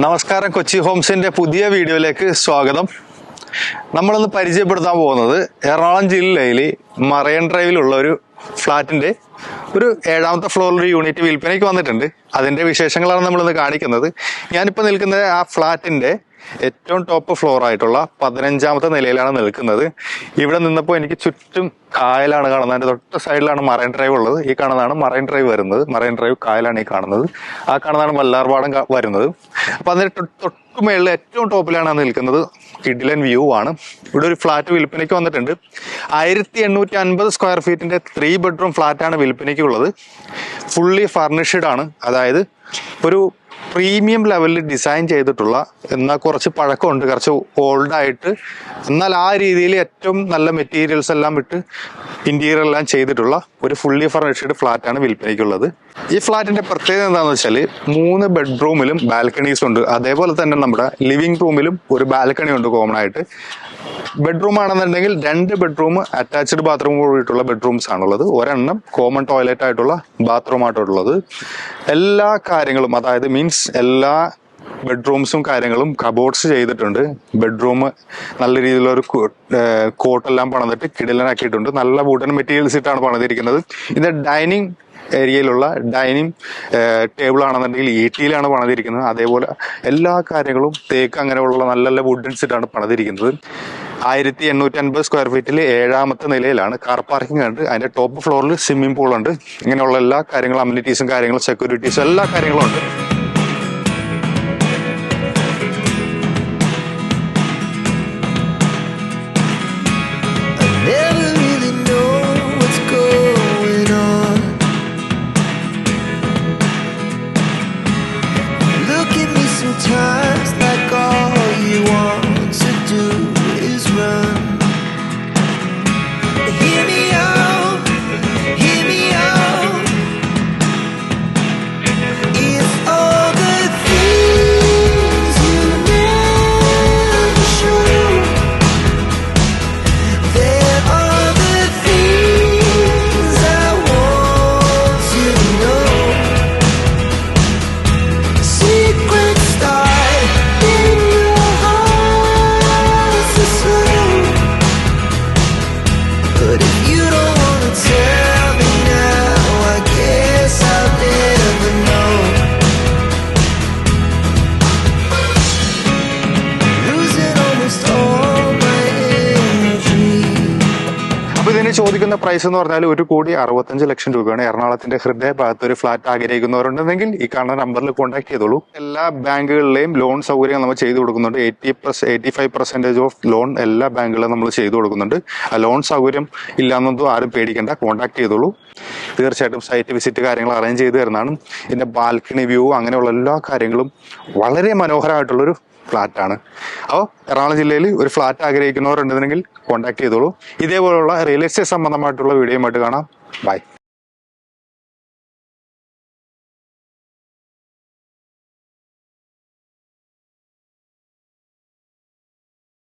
നമസ്കാരം കൊച്ചി ഹോംസിന്റെ പുതിയ വീഡിയോയിലേക്ക് സ്വാഗതം. നമ്മളൊന്ന് പരിചയപ്പെടുത്താൻ പോകുന്നത് എറണാകുളം ജില്ലയിൽ മറൈൻ ഡ്രൈവിലുള്ള ഒരു ഫ്ലാറ്റിന്റെ ഒരു ഏഴാമത്തെ ഫ്ലോറിൽ ഒരു യൂണിറ്റ് വിൽപ്പനയ്ക്ക് വന്നിട്ടുണ്ട്. അതിന്റെ വിശേഷങ്ങളാണ് നമ്മളിന്ന് കാണിക്കുന്നത്. ഞാനിപ്പോൾ നിൽക്കുന്ന ആ ഫ്ലാറ്റിന്റെ ഏറ്റവും ടോപ്പ് ഫ്ലോർ ആയിട്ടുള്ള പതിനഞ്ചാമത്തെ നിലയിലാണ് നിൽക്കുന്നത്. ഇവിടെ നിന്നപ്പോൾ എനിക്ക് ചുറ്റും കായലാണ് കാണുന്നത്. അതിന്റെ തൊട്ട് സൈഡിലാണ് മറൈൻ ഡ്രൈവ് ഉള്ളത്. ഈ കാണുന്നതാണ് മറൈൻ ഡ്രൈവ് വരുന്നത്. മറൈൻ ഡ്രൈവ് കായലാണ് ഈ കാണുന്നത്. ആ കാണുന്നതാണ് വല്ലാർപാടം വരുന്നത്. അപ്പൊ അതിന്റെ തൊട്ട് മേളിൽ ഏറ്റവും ടോപ്പിലാണ് നിൽക്കുന്നത് കിഡിലൻ വ്യൂ ആണ്. ഇവിടെ ഒരു ഫ്ലാറ്റ് വിൽപ്പനയ്ക്ക് വന്നിട്ടുണ്ട്. ആയിരത്തി എണ്ണൂറ്റി അൻപത് സ്ക്വയർ ഫീറ്റിന്റെ ത്രീ ബെഡ്റൂം ഫ്ലാറ്റാണ് വിൽപ്പനയ്ക്ക് ഉള്ളത്. ഫുള്ളി ഫർണിഷ്ഡ് ആണ്. അതായത് ഒരു പ്രീമിയം ലെവലിൽ ഡിസൈൻ ചെയ്തിട്ടുള്ള എന്നാൽ കുറച്ച് പഴക്കമുണ്ട് കുറച്ച് ഓൾഡായിട്ട്. എന്നാൽ ആ രീതിയിൽ ഏറ്റവും നല്ല മെറ്റീരിയൽസ് എല്ലാം ഇട്ട് ഇന്റീരിയർ എല്ലാം ചെയ്തിട്ടുള്ള ഒരു ഫുള്ളി ഫർണിഷ്ഡ് ഫ്ലാറ്റാണ് വിൽപ്പനയ്ക്കുള്ളത്. ഈ ഫ്ലാറ്റിന്റെ പ്രത്യേകത എന്താണെന്ന് വെച്ചാൽ മൂന്ന് ബെഡ്റൂമിലും ബാൽക്കണീസ് ഉണ്ട്. അതേപോലെ തന്നെ നമ്മുടെ ലിവിംഗ് റൂമിലും ഒരു ബാൽക്കണി ഉണ്ട് കോമൺ ആയിട്ട്. ബെഡ്റൂം ആണെന്നുണ്ടെങ്കിൽ രണ്ട് ബെഡ്റൂം അറ്റാച്ച്ഡ് ബാത്റൂം കൂടിയിട്ടുള്ള ബെഡ്റൂംസ് ആണുള്ളത്. ഒരെണ്ണം കോമൺ ടോയ്ലറ്റ് ആയിട്ടുള്ള ബാത്റൂം ആയിട്ടുള്ളത്. എല്ലാ കാര്യങ്ങളും അതായത് മീൻസ് എല്ലാ ബെഡ്റൂംസും കാര്യങ്ങളും കബോർഡ്സ് ചെയ്തിട്ടുണ്ട്. ബെഡ്റൂം നല്ല രീതിയിലൊരു കോട്ടെല്ലാം പണിതിട്ട് കിടിലനാക്കിയിട്ടുണ്ട്. നല്ല വുഡൻ മെറ്റീരിയൽസ് ഇട്ടാണ് പണിതിരിക്കുന്നത്. ഇത് ഡൈനിങ് ഏരിയയിലുള്ള ഡൈനിങ് ടേബിൾ ആണെന്നുണ്ടെങ്കിൽ ഈട്ടിയിലാണ് പണിതിരിക്കുന്നത്. അതേപോലെ എല്ലാ കാര്യങ്ങളും തേക്ക് അങ്ങനെയുള്ള നല്ല നല്ല വുഡൻസ് ഇട്ടാണ് പണിതിരിക്കുന്നത്. ആയിരത്തി എണ്ണൂറ്റി അൻപത് സ്ക്വയർ ഫീറ്റിൽ ഏഴാമത്തെ നിലയിലാണ് കാർ പാർക്കിംഗ് ഉണ്ട്. അതിന്റെ ടോപ്പ് ഫ്ലോറിൽ സ്വിമ്മിംഗ് പൂൾ ഉണ്ട്. ഇങ്ങനെയുള്ള എല്ലാ കാര്യങ്ങളും അമ്യൂണിറ്റീസും കാര്യങ്ങളും സെക്യൂരിറ്റീസും എല്ലാ കാര്യങ്ങളും ഉണ്ട്. ചോദിക്കുന്ന പ്രൈസ് എന്ന് പറഞ്ഞാൽ ഒരു കോടി അറുപത്തഞ്ച് ലക്ഷം രൂപയാണ്. എറണാകുളത്തിന്റെ ഹൃദയ ഭാഗത്ത് ഒരു ഫ്ലാറ്റ് ആഗ്രഹിക്കുന്നവരുണ്ടെങ്കിൽ ഈ കാണുന്ന നമ്പറിൽ കോൺടാക്ട് ചെയ്തോളൂ. എല്ലാ ബാങ്കുകളിലെയും ലോൺ സൗകര്യങ്ങൾ നമ്മൾ ചെയ്തു കൊടുക്കുന്നുണ്ട്. Eighty plus eighty five percentage of loan എല്ലാ ബാങ്കുകളും നമ്മൾ ചെയ്തു കൊടുക്കുന്നുണ്ട്. ആ ലോൺ സൗകര്യം ഇല്ലാന്നൊന്നും ആരും പേടിക്കേണ്ട. കോൺടാക്ട് ചെയ്തോളൂ. തീർച്ചയായിട്ടും സൈറ്റ് വിസിറ്റ് കാര്യങ്ങൾ അറേഞ്ച് ചെയ്ത് തരുന്നതാണ്. ഇതിന്റെ ബാൽക്കണി വ്യൂ അങ്ങനെയുള്ള എല്ലാ കാര്യങ്ങളും വളരെ മനോഹരമായിട്ടുള്ളൊരു ഫ്ലാറ്റാണ്. അപ്പോൾ എറണാകുളം ജില്ലയിൽ ഒരു ഫ്ലാറ്റ് ആഗ്രഹിക്കുന്നവരുണ്ടെന്നുണ്ടെങ്കിൽ കോൺടാക്ട് ചെയ്തോളൂ. ഇതേപോലുള്ള റിയൽ എസ്റ്റേറ്റ് സംബന്ധമായിട്ടുള്ള വീഡിയോയുമായിട്ട് കാണാം. ബൈ